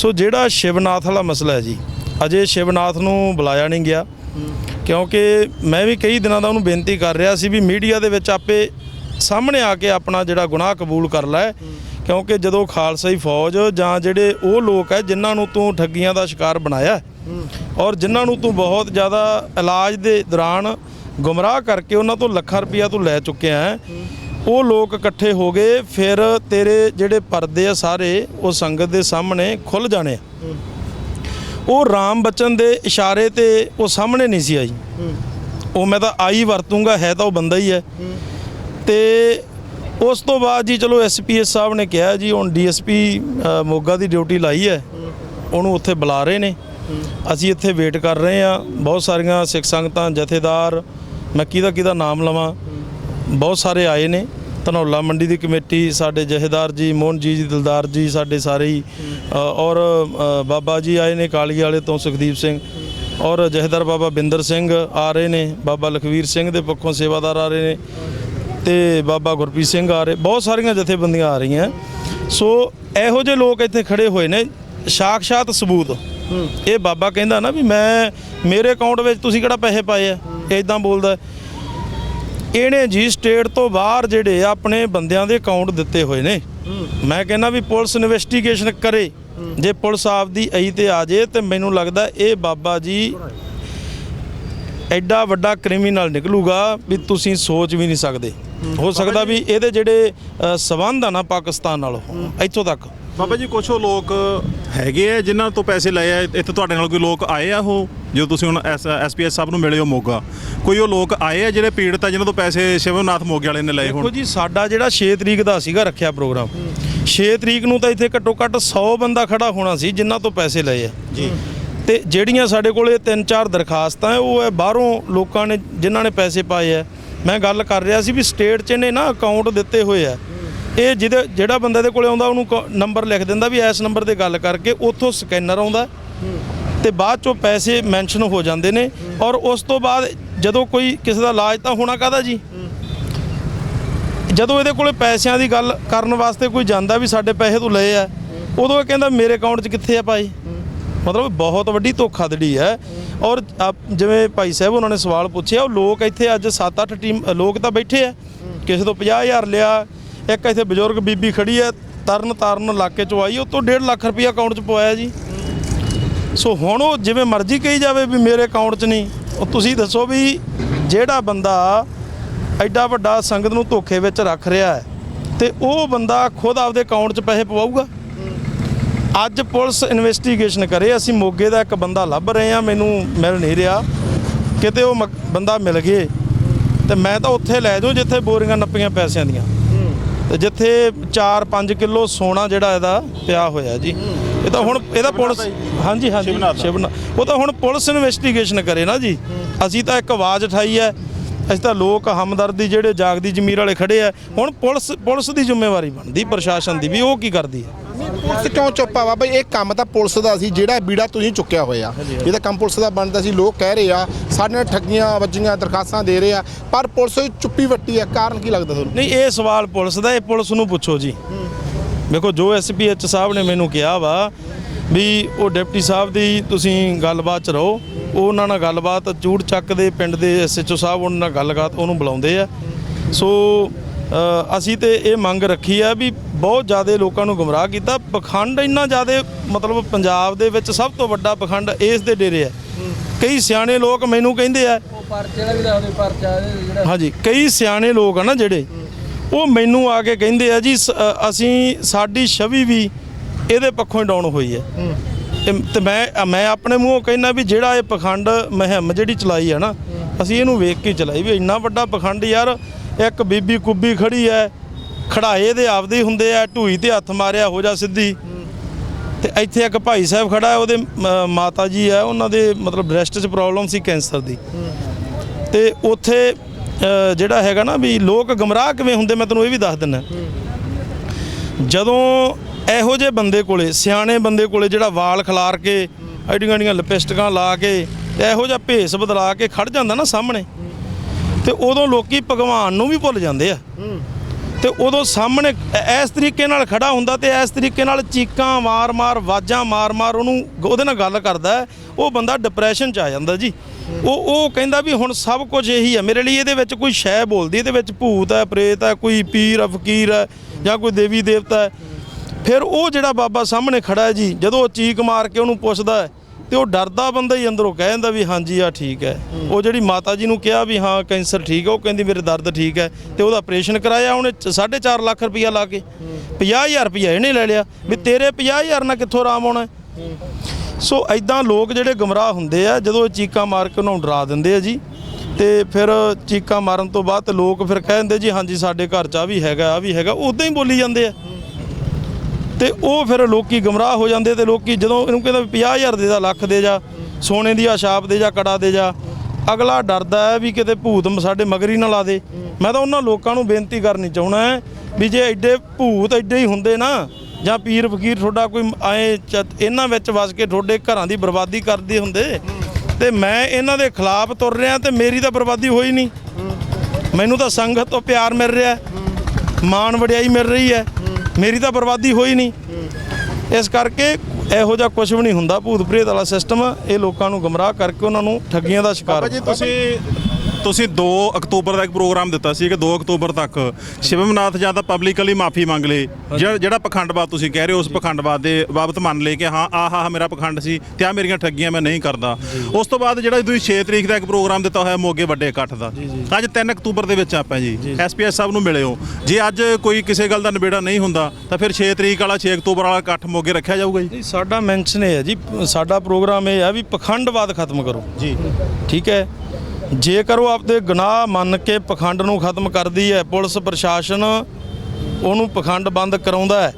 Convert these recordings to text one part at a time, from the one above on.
ਸੋ ਜਿਹੜਾ ਸ਼ਿਵਨਾਥ ਵਾਲਾ ਮਸਲਾ ਹੈ ਜੀ, ਅਜੇ ਸ਼ਿਵਨਾਥ ਨੂੰ ਬੁਲਾਇਆ ਨਹੀਂ ਗਿਆ। ਕਿਉਂਕਿ ਮੈਂ ਵੀ ਕਈ ਦਿਨਾਂ ਦਾ ਉਹਨੂੰ ਬੇਨਤੀ ਕਰ ਰਿਹਾ ਸੀ ਵੀ ਮੀਡੀਆ ਦੇ ਵਿੱਚ ਆਪੇ ਸਾਹਮਣੇ ਆ ਕੇ ਆਪਣਾ ਜਿਹੜਾ ਗੁਨਾਹ ਕਬੂਲ ਕਰ ਲੈ। ਕਿਉਂਕਿ ਜਦੋਂ ਖਾਲਸਾਈ ਫੌਜ ਜਾਂ ਜਿਹੜੇ ਉਹ ਲੋਕ ਹੈ, ਜਿਨ੍ਹਾਂ ਨੂੰ ਤੂੰ ਠੱਗੀਆਂ ਦਾ ਸ਼ਿਕਾਰ ਬਣਾਇਆ ਔਰ ਜਿਨ੍ਹਾਂ ਨੂੰ ਤੂੰ ਬਹੁਤ ਜ਼ਿਆਦਾ ਇਲਾਜ ਦੇ ਦੌਰਾਨ ਗੁੰਮਰਾਹ ਕਰਕੇ ਉਹਨਾਂ ਤੋਂ ਲੱਖਾਂ ਰੁਪਈਆ ਤੂੰ ਲੈ ਚੁੱਕਿਆ ਹੈ ਉਹ ਲੋਕ ਇਕੱਠੇ ਹੋ ਗਏ, ਫਿਰ ਤੇਰੇ ਜਿਹੜੇ ਪਰਦੇ ਆ ਸਾਰੇ, ਉਹ ਸੰਗਤ ਦੇ ਸਾਹਮਣੇ ਖੁੱਲ ਜਾਣੇ ਆ। ਉਹ ਰਾਮ ਬਚਨ ਦੇ ਇਸ਼ਾਰੇ ਤੇ ਉਹ ਸਾਹਮਣੇ ਨਹੀਂ ਸੀ ਆਈ। ਉਹ ਮੈਂ ਤਾਂ ਆਈ ਵਰਤੂੰਗਾ, ਹੈ ਤਾਂ ਉਹ ਬੰਦਾ ਹੀ ਹੈ। ਤੇ ਉਸ ਤੋਂ ਬਾਅਦ ਜੀ ਚਲੋ ਐਸਪੀਐਸ ਸਾਹਿਬ ਨੇ ਕਿਹਾ ਜੀ, ਹੁਣ ਡੀਐਸਪੀ ਮੋਗਾ ਦੀ ਡਿਊਟੀ ਲਾਈ ਹੈ। ਉਹਨੂੰ ਉੱਥੇ ਬੁਲਾ ਰਹੇ ਨੇ। ਅਸੀਂ ਇੱਥੇ ਵੇਟ ਕਰ ਰਹੇ ਆ ਬਹੁਤ ਸਾਰੀਆਂ ਸਿੱਖ ਸੰਗਤਾਂ, ਜਥੇਦਾਰ, ਮੈਂ ਕਿਹਦਾ ਕਿਹਦਾ ਨਾਮ ਲਵਾਂ? ਬਹੁਤ ਸਾਰੇ ਆਏ ਨੇ। ਧਨੌਲਾ ਮੰਡੀ ਦੀ ਕਮੇਟੀ ਸਾਡੇ ਜਥੇਦਾਰ ਜੀ ਮੋਹਨ ਜੀ ਜੀ ਦਿਲਦਾਰ ਜੀ ਸਾਡੇ ਸਾਰੇ ਹੀ ਔਰ ਬਾਬਾ ਜੀ ਆਏ ਨੇ ਕਾਲੀ ਵਾਲੇ ਤੋਂ ਸੁਖਦੀਪ ਸਿੰਘ ਔਰ ਜਥੇਦਾਰ ਬਾਬਾ ਬਿੰਦਰ ਸਿੰਘ ਆ ਰਹੇ ਨੇ ਬਾਬਾ ਲਖਵੀਰ ਸਿੰਘ ਦੇ ਪੱਖੋਂ ਸੇਵਾਦਾਰ ਆ ਰਹੇ ਨੇ ਤੇ ਬਾਬਾ ਗੁਰਪ੍ਰੀਤ ਸਿੰਘ ਆ ਰਹੇ ਬਹੁਤ ਸਾਰੀਆਂ ਜਥੇਬੰਦੀਆਂ ਆ ਰਹੀਆਂ। ਸੋ ਇਹੋ ਜਿਹੇ ਲੋਕ ਇੱਥੇ ਖੜੇ ਹੋਏ ਨੇ ਸਾਖਸ਼ਾਤ ਸਬੂਤ। ਇਹ ਬਾਬਾ ਕਹਿੰਦਾ ਨਾ ਵੀ ਮੈਂ ਮੇਰੇ ਅਕਾਊਂਟ ਵਿੱਚ ਤੁਸੀਂ ਕਿਹੜਾ ਪੈਸੇ ਪਾਏ ਆ? ਇਦਾਂ ਬੋਲਦਾ। ਇਹਨੇ ਜੀ ਸਟੇਟ ਤੋਂ ਬਾਹਰ ਜਿਹੜੇ ਆਪਣੇ ਬੰਦਿਆਂ ਦੇ ਅਕਾਊਂਟ ਦਿੱਤੇ ਹੋਏ ਨੇ। ਮੈਂ ਕਹਿੰਦਾ ਵੀ ਪੁਲਿਸ ਇਨਵੈਸਟੀਗੇਸ਼ਨ ਕਰੇ। ਜੇ ਪੁਲਿਸ ਆਪਦੀ ਅਈ ਤੇ ਆ ਜੇ ਤੇ ਮੈਨੂੰ ਲੱਗਦਾ ਇਹ ਬਾਬਾ ਜੀ ਐਡਾ ਵੱਡਾ ਕ੍ਰਿਮੀਨਲ ਨਿਕਲੂਗਾ ਵੀ ਤੁਸੀਂ ਸੋਚ ਵੀ ਨਹੀਂ ਸਕਦੇ। ਹੋ। ਸਕਦਾ ਵੀ ਇਹਦੇ ਜਿਹੜੇ ਸੰਬੰਧ ਆ ਨਾ ਪਾਕਿਸਤਾਨ ਨਾਲ ਇੱਥੋਂ ਤੱਕ। ਬਾਬਾ ਜੀ ਉਹ ਲੋਕ ਹੈਗੇ ਆ ਜਿਨ੍ਹਾਂ ਤੋਂ ਪੈਸੇ ਲਏ ਆ। ਇੱਥੇ ਤੁਹਾਡੇ ਨਾਲ ਕੋਈ ਲੋਕ ਆਏ ਆ ਉਹ? ਜਦੋਂ ਤੁਸੀਂ ਹੁਣ ਐਸਪੀਐਸ ਸਾਹਿਬ ਨੂੰ ਮਿਲੇ ਹੋ ਮੋਗਾ ਕੋਈ ਉਹ ਲੋਕ ਆਏ ਆ ਜਿਹੜੇ ਪੀੜਤ ਆ ਜਿਨ੍ਹਾਂ ਤੋਂ ਪੈਸੇ ਸ਼ਿਵਨਾਥ ਮੋਗੇ ਵਾਲੇ ਨੇ ਲਏ ਦੇਖੋ ਹੁਣ? ਜੀ ਸਾਡਾ ਜਿਹੜਾ 6 ਤਰੀਕ ਦਾ ਸੀਗਾ ਰੱਖਿਆ ਪ੍ਰੋਗਰਾਮ 6 ਤਰੀਕ ਨੂੰ ਤਾਂ ਇੱਥੇ ਘੱਟੋ ਘੱਟ 100 ਬੰਦਾ ਖੜਾ ਹੋਣਾ ਸੀ ਜਿਨ੍ਹਾਂ ਤੋਂ ਪੈਸੇ ਲਏ ਆ। ਜੀ। ਤੇ ਜਿਹੜੀਆਂ ਸਾਡੇ ਕੋਲੇ ਤਿੰਨ ਚਾਰ ਦਰਖਾਸਤਾਂ ਉਹ ਹੈ ਬਾਹਰੋਂ ਲੋਕਾਂ ਨੇ ਜਿਨ੍ਹਾਂ ਨੇ ਪੈਸੇ ਪਾਏ ਆ ਮੈਂ ਗੱਲ ਕਰ ਰਿਹਾ ਸੀ ਵੀ ਸਟੇਟ 'ਚ ਨੇ ਨਾ ਅਕਾਊਂਟ ਦਿੱਤੇ ਹੋਏ ਆ ਇਹ ਜਿਹਦੇ ਜਿਹੜਾ ਬੰਦਾ ਇਹਦੇ ਕੋਲੇ ਆਉਂਦਾ, ਉਹਨੂੰ ਨੰਬਰ ਲਿਖ ਦਿੰਦਾ ਵੀ ਇਸ ਨੰਬਰ ਤੇ ਗੱਲ ਕਰਕੇ ਉੱਥੋਂ ਸਕੈਨਰ ਆਉਂਦਾ। ਤੇ ਬਾਅਦ ਚੋਂ ਪੈਸੇ ਮੈਂਸ਼ਨ ਹੋ ਜਾਂਦੇ ਨੇ ਔਰ ਉਸ ਤੋਂ ਬਾਅਦ ਜਦੋਂ ਕੋਈ ਕਿਸੇ ਦਾ ਇਲਾਜ ਤਾਂ ਹੋਣਾ ਕਾਹਦਾ ਜੀ? ਜਦੋਂ ਇਹਦੇ ਕੋਲੇ ਪੈਸਿਆਂ ਦੀ ਗੱਲ ਕਰਨ ਵਾਸਤੇ ਕੋਈ ਜਾਂਦਾ ਵੀ ਸਾਡੇ ਪੈਸੇ ਤੂੰ ਲਏ ਆ, ਉਦੋਂ ਇਹ ਕਹਿੰਦਾ ਮੇਰੇ ਅਕਾਊਂਟ 'ਚ ਕਿੱਥੇ ਆ ਭਾਈ? ਮਤਲਬ ਬਹੁਤ ਵੱਡੀ ਧੋਖਾਧੜੀ ਹੈ। ਔਰ ਆਪ- ਜਿਵੇਂ ਭਾਈ ਸਾਹਿਬ ਉਹਨਾਂ ਨੇ ਸਵਾਲ ਪੁੱਛਿਆ, ਉਹ ਲੋਕ ਇੱਥੇ ਅੱਜ 7-8 ਟੀਮ, ਲੋਕ ਤਾਂ ਬੈਠੇ ਆ। ਕਿਸੇ ਤੋਂ 50000 ਲਿਆ ਇੱਕ ਇੱਥੇ ਬਜ਼ੁਰਗ ਬੀਬੀ ਖੜੀ ਹੈ, ਤਰਨ ਤਾਰਨ ਇਲਾਕੇ ਚੋਂ ਆਈ, ਉਹ ਤੋਂ 1.5 ਲੱਖ ਰੁਪਇਆ ਅਕਾਊਂਟ 'ਚ ਪਵਾਇਆ ਜੀ। ਸੋ ਹੁਣ ਉਹ ਜਿਵੇਂ ਮਰਜ਼ੀ ਕਹੀ ਜਾਵੇ ਵੀ ਮੇਰੇ ਅਕਾਊਂਟ 'ਚ ਨਹੀਂ, ਉਹ ਤੁਸੀਂ ਦੱਸੋ ਵੀ ਜਿਹੜਾ ਬੰਦਾ ਐਡਾ ਵੱਡਾ ਸੰਗਤ ਨੂੰ ਧੋਖੇ ਵਿੱਚ ਰੱਖ ਰਿਹਾ ਹੈ, ਤੇ ਉਹ ਬੰਦਾ ਖੁਦ ਆਪਦੇ ਅਕਾਊਂਟ 'ਚ ਪੈਸੇ ਪਵਾਊਗਾ? ਅੱਜ ਪੁਲਿਸ ਇਨਵੈਸਟੀਗੇਸ਼ਨ ਕਰੇ, ਅਸੀਂ ਮੋਗੇ ਦਾ ਇੱਕ ਬੰਦਾ ਲੱਭ ਰਹੇ ਆ ਮੈਨੂੰ ਮਿਲ ਨਹੀਂ ਰਿਹਾ, ਕਿਤੇ ਉਹ ਮ- ਬੰਦਾ ਮਿਲ ਗਏ, ਤੇ ਮੈਂ ਤਾਂ ਉੱਥੇ ਲੈ ਜਾਉ ਜਿੱਥੇ ਬੋਰੀਆਂ ਨੱਪੀਆਂ ਪੈਸਿਆਂ ਦੀਆਂ। ਜਿੱਥੇ 4-5 ਕਿਲੋ ਸੋਨਾ ਜਿਹੜਾ ਇਹਦਾ ਪਿਆ ਹੋਇਆ ਜੀ। ਇਹ ਤਾਂ ਹੁਣ ਇਹਦਾ ਪੁਲਿਸ ਹਾਂਜੀ ਹਾਂਜੀ। ਸ਼ਿਵਨਾਥ। ਉਹ ਤਾਂ ਹੁਣ ਪੁਲਿਸ ਇਨਵੈਸਟੀਗੇਸ਼ਨ ਕਰੇ ਨਾ ਜੀ। ਅਸੀਂ ਤਾਂ ਇੱਕ ਆਵਾਜ਼ ਉਠਾਈ ਹੈ। ਅਸੀਂ ਤਾਂ ਲੋਕ ਹਮਦਰਦੀ ਜਿਹੜੇ ਜਾਗਦੀ ਜ਼ਮੀਰ ਵਾਲੇ ਖੜੇ ਆ। ਹੁਣ ਪੁਲਿਸ ਪੁਲਿਸ ਦੀ ਜ਼ਿੰਮੇਵਾਰੀ ਬਣਦੀ ਪ੍ਰਸ਼ਾਸਨ ਦੀ ਵੀ ਉਹ ਕੀ ਕਰਦੀ ਹੈ? ਪੁਲਿਸ ਕਿਉਂ ਚੁੱਪ ਆ? ਬਾਬਾ ਇਹ ਕੰਮ ਤਾਂ ਪੁਲਿਸ ਦਾ ਸੀ, ਜਿਹੜਾ ਬੀੜਾ ਤੁਸੀਂ ਚੁੱਕਿਆ ਹੋਇਆ। ਇਹ ਤਾਂ ਕੰਮ ਪੁਲਿਸ ਦਾ ਬਣਦਾ ਸੀ, ਲੋਕ ਕਹਿ ਰਹੇ ਆ, ਸਾਡੇ ਨਾਲ ਠੱਗੀਆਂ, ਵੱਜੀਆਂ, ਦਰਖਾਸਤਾਂ ਦੇ ਰਹੇ ਆ, ਪਰ ਪੁਲਿਸ ਚੁੱਪੀ ਵੱਟੀ ਆ। ਕਾਰਨ ਕੀ ਲੱਗਦਾ ਤੁਹਾਨੂੰ? ਨਹੀਂ, ਇਹ ਸਵਾਲ ਪੁਲਿਸ ਦਾ, ਇਹ ਪੁਲਿਸ ਨੂੰ ਪੁੱਛੋ ਜੀ। ਦੇਖੋ, ਜੋ ਐਸਪੀਐਚ ਸਾਹਿਬ ਨੇ ਮੈਨੂੰ ਕਿਹਾ ਵਾ ਵੀ ਉਹ ਡਿਪਟੀ ਸਾਹਿਬ ਦੀ ਤੁਸੀਂ ਗੱਲਬਾਤ ਚ ਰਹੋ ਉਹ ਉਹਨਾਂ ਨਾਲ ਗੱਲਬਾਤ ਚੂੜ ਚੱਕ ਦੇ ਪਿੰਡ ਦੇ ਐਸਐਚਓ ਸਾਹਿਬ, ਉਹਨਾਂ ਨਾਲ ਗੱਲਬਾਤ ਉਹਨੂੰ ਬੁਲਾਉਂਦੇ ਆ। ਸੋ ਅਸੀਂ ਤੇ ਇਹ ਮੰਗ ਰੱਖੀ ਆ ਵੀ ਬਹੁਤ ਜ਼ਿਆਦਾ ਲੋਕਾਂ ਨੂੰ ਗੁੰਮਰਾਹ ਕੀਤਾ। ਪਖੰਡ ਇੰਨਾ ਜ਼ਿਆਦਾ ਮਤਲਬ ਪੰਜਾਬ ਦੇ ਵਿੱਚ ਸਭ ਤੋਂ ਵੱਡਾ ਪਖੰਡ ਇਸ ਦੇ ਡੇਰੇ ਆ। ਕਈ ਸਿਆਣੇ ਲੋਕ ਮੈਨੂੰ ਕਹਿੰਦੇ ਆ ਉਹ ਪਰਚੇ ਦਾ ਵੀ ਦੱਸ ਦਿਓ ਪਰਚਾ ਇਹਦੇ ਜਿਹੜਾ ਹਾਂਜੀ ਕਈ ਸਿਆਣੇ ਲੋਕ ਆ ਨਾ ਜਿਹੜੇ ਉਹ ਮੈਨੂੰ ਆ ਕੇ ਕਹਿੰਦੇ ਆ ਜੀ ਅਸੀਂ ਸਾਡੀ ਛਵੀ ਵੀ ਇਹਦੇ ਪੱਖੋਂ ਹੀ ਡਾਊਨ ਹੋਈ ਹੈ। ਤੇ- ਮੈਂ ਮੈਂ ਆਪਣੇ ਮੂੰਹੋਂ ਕਹਿੰਦਾ ਵੀ ਜਿਹੜਾ ਇਹ ਪਖੰਡ ਮੁਹਿੰਮ ਜਿਹੜੀ ਚਲਾਈ ਹੈ ਨਾ ਅਸੀਂ ਇਹਨੂੰ ਵੇਖ ਕੇ ਚਲਾਈ ਵੀ ਇੰਨਾ ਵੱਡਾ ਪਖੰਡ ਯਾਰ ਇੱਕ ਬੀਬੀ ਕੁੱਬੀ ਖੜੀ ਹੈ ਖੜਾਏ ਦੇ ਆਪਦੇ ਹੁੰਦੇ ਆ ਢੂਈ ਤੇ ਹੱਥ ਮਾਰਿਆ ਹੋ ਜਾ ਸਿੱਧੀ। ਤੇ ਇੱਥੇ ਇੱਕ ਭਾਈ ਸਾਹਿਬ ਖੜਾ ਉਹਦੇ ਮਾਤਾ ਜੀ ਆ ਉਹਨਾਂ ਦੇ ਮਤਲਬ ਬ੍ਰੈਸਟ 'ਚ ਪ੍ਰੋਬਲਮ ਸੀ ਕੈਂਸਰ ਦੀ। ਤੇ ਉੱਥੇ ਜਿਹੜਾ ਹੈਗਾ ਨਾ ਵੀ ਲੋਕ ਗਮਰਾਹ ਕਿਵੇਂ ਹੁੰਦੇ, ਮੈਂ ਤੈਨੂੰ ਇਹ ਵੀ ਦੱਸ ਦਿੰਦਾ ਜਦੋਂ ਇਹੋ ਜਿਹੇ ਬੰਦੇ ਕੋਲੇ, ਸਿਆਣੇ ਬੰਦੇ ਕੋਲੇ ਜਿਹੜਾ ਵਾਲ ਖਿਲਾਰ ਕੇ ਐਡੀਆਂ ਐਡੀਆਂ ਲਿਪਸਟਿਕਾਂ ਲਾ ਕੇ ਇਹੋ ਜਿਹਾ ਭੇਸ ਬਦਲਾ ਕੇ ਖੜ ਜਾਂਦਾ ਨਾ ਸਾਹਮਣੇ ਤੇ ਉਦੋਂ ਲੋਕੀ ਭਗਵਾਨ ਨੂੰ ਵੀ ਭੁੱਲ ਜਾਂਦੇ ਆ। ਤੇ ਉਦੋਂ ਸਾਹਮਣੇ ਇਸ ਤਰੀਕੇ ਨਾਲ ਖੜਾ ਹੁੰਦਾ ਤੇ ਇਸ ਤਰੀਕੇ ਨਾਲ ਚੀਕਾਂ ਮਾਰ-ਮਾਰ ਵਾਜਾਂ ਮਾਰ-ਮਾਰ ਉਹਨੂੰ ਉਹਦੇ ਨਾਲ ਗੱਲ ਕਰਦਾ ਉਹ ਬੰਦਾ ਡਿਪਰੈਸ਼ਨ ਚ ਆ ਜਾਂਦਾ ਜੀ। ਉਹ ਉਹ ਕਹਿੰਦਾ ਵੀ ਹੁਣ ਸਭ ਕੁਝ ਇਹੀ ਹੈ ਮੇਰੇ ਲਈ ਇਹਦੇ ਵਿੱਚ ਕੋਈ ਸ਼ੈ ਬੋਲਦੀ ਇਹਦੇ ਵਿੱਚ ਭੂਤ ਹੈ ਪ੍ਰੇਤ ਹੈ ਕੋਈ ਪੀਰ ਫਕੀਰ ਹੈ ਜਾਂ ਕੋਈ ਦੇਵੀ ਦੇਵਤਾ ਹੈ। ਫਿਰ ਉਹ ਜਿਹੜਾ ਬਾਬਾ ਸਾਹਮਣੇ ਖੜਾ ਹੈ ਜੀ ਜਦੋਂ ਉਹ ਚੀਕ ਮਾਰ ਕੇ ਉਹਨੂੰ ਪੁੱਛਦਾ ਹੈ ਤੇ ਉਹ ਡਰਦਾ ਬੰਦਾ ਹੀ ਅੰਦਰੋਂ ਕਹਿ ਜਾਂਦਾ ਵੀ ਹਾਂਜੀ ਆ ਠੀਕ ਹੈ। ਉਹ ਜਿਹੜੀ ਮਾਤਾ ਜੀ ਨੂੰ ਕਿਹਾ ਵੀ ਹਾਂ ਕੈਂਸਰ ਠੀਕ ਹੈ ਉਹ ਕਹਿੰਦੀ ਮੇਰੇ ਦਰਦ ਠੀਕ ਹੈ ਤੇ ਉਹਦਾ ਆਪਰੇਸ਼ਨ ਕਰਾਇਆ ਉਹਨੇ 4.5 ਲੱਖ ਰੁਪਇਆ ਲਾ ਕੇ। 50000 ਰੁਪਇਆ ਇਹਨੇ ਲੈ ਲਿਆ ਵੀ ਤੇਰੇ 50000 ਨਾਲ ਕਿੱਥੋਂ ਆਰਾਮ ਆਉਣਾ? ਸੋ ਐਦਾਂ ਲੋਕ ਜਿਹੜੇ ਗਮਰਾਹ ਹੁੰਦੇ ਆ ਜਦੋਂ ਚੀਕਾਂ ਮਾਰ ਕੇ ਉਹਨਾਂ ਨੂੰ ਡਰਾ ਦਿੰਦੇ ਆ ਜੀ ਤੇ ਫਿਰ ਚੀਕਾਂ ਮਾਰਨ ਤੋਂ ਬਾਅਦ ਲੋਕ ਫਿਰ ਕਹਿ ਦਿੰਦੇ ਜੀ ਹਾਂਜੀ ਸਾਡੇ ਘਰ 'ਚ ਆ ਵੀ ਹੈਗਾ ਆ ਵੀ ਹੈਗਾ ਉਦਾਂ ਹੀ ਬੋਲੀ ਜਾਂਦੇ ਆ। ਤੇ ਉਹ ਫਿਰ ਲੋਕੀ ਗਮਰਾਹ ਹੋ ਜਾਂਦੇ ਤੇ ਲੋਕੀ ਜਦੋਂ ਇਹਨੂੰ ਕਹਿੰਦਾ ਵੀ 50000 ਦੇ ਦਾ ਲੱਖ ਦੇ ਜਾ, ਸੋਨੇ ਦੀ ਆ ਦੇ ਜਾ, ਕੜਾ ਦੇ ਜਾ, ਅਗਲਾ ਡਰਦਾ ਹੈ ਵੀ ਕਿਤੇ ਭੂਤ ਸਾਡੇ ਮਗਰੀ ਨਾ ਲਾ ਦੇ। ਮੈਂ ਤਾਂ ਉਹਨਾਂ ਲੋਕਾਂ ਨੂੰ ਬੇਨਤੀ ਕਰਨੀ ਚਾਹੁੰਦਾ ਹੈ ਵੀ ਜੇ ਐਡੇ ਭੂਤ ਐਡੇ ਹੀ ਹੁੰਦੇ ਨਾ, ਜਾਂ ਪੀਰ ਫਕੀਰ ਤੁਹਾਡਾ ਕੋਈ ਆਏ ਇਹਨਾਂ ਵਿੱਚ ਵਸ ਕੇ ਤੁਹਾਡੇ ਘਰਾਂ ਦੀ ਬਰਬਾਦੀ ਕਰਦੇ ਹੁੰਦੇ, ਤੇ ਮੈਂ ਇਹਨਾਂ ਦੇ ਖਿਲਾਫ ਤੁਰ ਰਿਹਾ ਤੇ ਮੇਰੀ ਤਾਂ ਬਰਬਾਦੀ ਹੋਈ ਨਹੀਂ। ਮੈਨੂੰ ਤਾਂ ਸੰਗਤ ਤੋਂ ਪਿਆਰ ਮਿਲ ਰਿਹਾ ਮਾਣ ਵਡਿਆਈ ਮਿਲ ਰਹੀ ਹੈ। ਮੇਰੀ ਤਾਂ ਬਰਬਾਦੀ ਹੋਈ ਨਹੀਂ। ਇਸ ਕਰਕੇ ਇਹੋ ਜਿਹਾ ਕੁਝ ਵੀ ਨਹੀਂ ਹੁੰਦਾ। ਭੂਤ ਪ੍ਰੇਤ ਵਾਲਾ ਸਿਸਟਮ ਇਹ ਲੋਕਾਂ ਨੂੰ ਗਮਰਾਹ ਕਰਕੇ ਉਹਨਾਂ ਨੂੰ ਠੱਗੀਆਂ ਦਾ ਸ਼ਿਕਾਰ ਬਾਬਾ ਜੀ ਤੁਸੀਂ ਤੁਸੀਂ 2 ਅਕਤੂਬਰ ਦਾ ਇੱਕ ਪ੍ਰੋਗਰਾਮ ਦਿੱਤਾ ਸੀ ਕਿ 2 ਅਕਤੂਬਰ ਤੱਕ ਸ਼ਿਵਮਨਾਥ ਜਾਂ ਤਾਂ ਪਬਲਿਕਲੀ ਮਾਫੀ ਮੰਗ ਲੇ ਜਿਹੜਾ ਪਖੰਡਵਾਦ ਤੁਸੀਂ ਕਹਿ ਰਹੇ ਹੋ ਉਸ ਪਖੰਡਵਾਦ ਦੇ ਬਾਬਤ ਮੰਨ ਲੇ ਕਿ ਹਾਂ ਆਹ ਆਹ ਮੇਰਾ ਪਖੰਡ ਸੀ ਤੇ ਆ ਮੇਰੀਆਂ ਠੱਗੀਆਂ ਮੈਂ ਨਹੀਂ ਕਰਦਾ। ਉਸ ਤੋਂ ਬਾਅਦ ਜਿਹੜਾ ਤੁਸੀਂ 6 ਤਰੀਕ ਦਾ ਇੱਕ ਪ੍ਰੋਗਰਾਮ ਦਿੱਤਾ ਹੋਇਆ ਮੋਗੇ ਵੱਡੇ ਇਕੱਠ ਦਾ। ਅੱਜ 3 ਅਕਤੂਬਰ ਦੇ ਵਿੱਚ ਆਪਾਂ ਜੀ। ਐਸਪੀਐਸ ਸਾਹਿਬ ਨੂੰ ਮਿਲੇ ਹੋ ਜੇ ਅੱਜ ਕੋਈ ਕਿਸੇ ਗੱਲ ਦਾ ਨਿਬੇੜਾ ਨਹੀਂ ਹੁੰਦਾ ਤਾਂ ਫਿਰ 6 ਤਰੀਕ ਵਾਲਾ 6 ਅਕਤੂਬਰ ਵਾਲਾ ਇਕੱਠ ਮੋਗੇ ਰੱਖਿਆ ਜਾਊਗਾ ਜੀ। ਸਾਡਾ ਮੈਂਸ਼ਨ ਇਹ ਹੈ ਜੀ ਸਾਡਾ ਪ੍ਰੋਗਰਾਮ ਇਹ ਹੈ ਵੀ ਪਖੰਡਵਾਦ ਖਤਮ ਕਰੋ। ਜੀ। ਠੀਕ ਹੈ? ਜੇਕਰ ਉਹ ਆਪਦੇ ਗੁਨਾਹ ਮੰਨ ਕੇ ਪਖੰਡ ਨੂੰ ਖਤਮ ਕਰਦੀ ਹੈ, ਪੁਲਿਸ ਪ੍ਰਸ਼ਾਸਨ ਉਹਨੂੰ ਪਖੰਡ ਬੰਦ ਕਰਾਉਂਦਾ ਹੈ।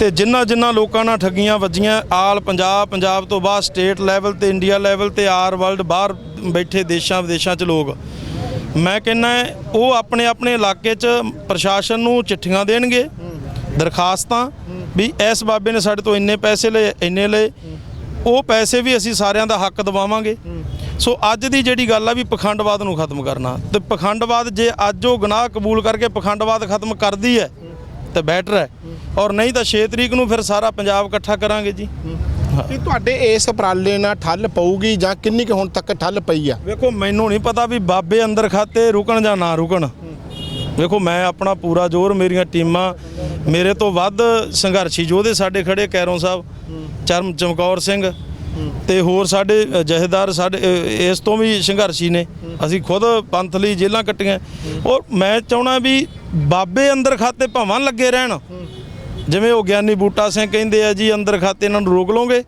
ਤੇ ਜਿੰਨਾ ਜਿੰਨਾ ਲੋਕਾਂ ਨਾਲ ਠੱਗੀਆਂ ਵੱਜੀਆਂ, ਆਲ ਪੰਜਾਬ ਪੰਜਾਬ ਤੋਂ ਬਾਅਦ ਸਟੇਟ ਲੈਵਲ ਤੇ ਇੰਡੀਆ ਲੈਵਲ ਤੇ ਆਰ ਵਰਲਡ, ਬਾਹਰ ਬੈਠੇ ਦੇਸ਼ਾਂ ਵਿਦੇਸ਼ਾਂ 'ਚ ਲੋਕ। ਮੈਂ ਕਹਿੰਦਾ ਉਹ ਆਪਣੇ ਆਪਣੇ ਇਲਾਕੇ 'ਚ ਪ੍ਰਸ਼ਾਸਨ ਨੂੰ ਚਿੱਠੀਆਂ ਦੇਣਗੇ, ਦਰਖਾਸਤਾਂ, ਵੀ ਇਸ ਬਾਬੇ ਨੇ ਸਾਡੇ ਤੋਂ ਇੰਨੇ ਪੈਸੇ ਲਏ, ਇੰਨੇ ਲਏ। ਉਹ ਪੈਸੇ ਵੀ ਅਸੀਂ ਸਾਰਿਆਂ ਦਾ ਹੱਕ ਦਿਵਾਵਾਂਗੇ। ਸੋ ਅੱਜ ਦੀ ਜਿਹੜੀ ਗੱਲ ਆ ਵੀ ਪਖੰਡਵਾਦ ਨੂੰ ਖਤਮ ਕਰਨਾ ਤੇ ਪਖੰਡਵਾਦ ਜੇ ਅੱਜ ਉਹ ਗੁਨਾਹ ਕਬੂਲ ਕਰਕੇ ਪਖੰਡਵਾਦ ਖਤਮ ਕਰਦੀ ਹੈ ਤੇ ਬੈਟਰ ਹੈ। ਔਰ ਨਹੀਂ ਤਾਂ 6 ਤਰੀਕ ਨੂੰ ਫਿਰ ਸਾਰਾ ਪੰਜਾਬ ਇਕੱਠਾ ਕਰਾਂਗੇ ਜੀ। ਕੀ ਤੁਹਾਡੇ ਇਸ ਉਪਰਾਲੇ ਨਾਲ ਠੱਲ ਪਊਗੀ ਜਾਂ ਕਿੰਨੀ ਕੁ ਹੁਣ ਤੱਕ ਠੱਲ ਪਈ ਆ? ਵੇਖੋ ਮੈਨੂੰ ਨਹੀਂ ਪਤਾ ਵੀ ਬਾਬੇ ਅੰਦਰ ਖਾਤੇ ਰੁਕਣ ਜਾਂ ਨਾ ਰੁਕਣ। ਵੇਖੋ ਮੈਂ ਆਪਣਾ ਪੂਰਾ ਜ਼ੋਰ ਮੇਰੀਆਂ ਟੀਮਾਂ ਮੇਰੇ ਤੋਂ ਵੱਧ ਸੰਘਰਸ਼ੀ ਯੋਧੇ ਸਾਡੇ ਖੜੇ ਕੈਰੋਂ ਸਾਹਿਬ ਚਰਮ ਚਮਕੌਰ ਸਿੰਘ ਤੇ ਹੋਰ ਸਾਡੇ ਅ, ਜਥੇਦਾਰ ਸਾਡੇ ਇਸ ਤੋਂ ਵੀ ਸੰਘਰਸ਼ੀ ਨੇ। ਅਸੀਂ ਖੁਦ ਪੰਥ ਲਈ ਜੇਲਾਂ ਕੱਟੀਆਂ। ਔਰ ਮੈਂ ਚਾਹਣਾ ਵੀ ਬਾਬੇ ਅੰਦਰ ਖਾਤੇ ਭਾਵਾਂ ਲੱਗੇ ਰਹਿਣ। ਜਿਵੇਂ ਉਹ ਗਿਆਨੀ ਬੂਟਾ ਸਿੰਘ ਕਹਿੰਦੇ ਆ ਜੀ ਅੰਦਰ ਖਾਤੇ ਇਹਨਾਂ ਨੂੰ ਰੋਕ ਲਓਗੇ।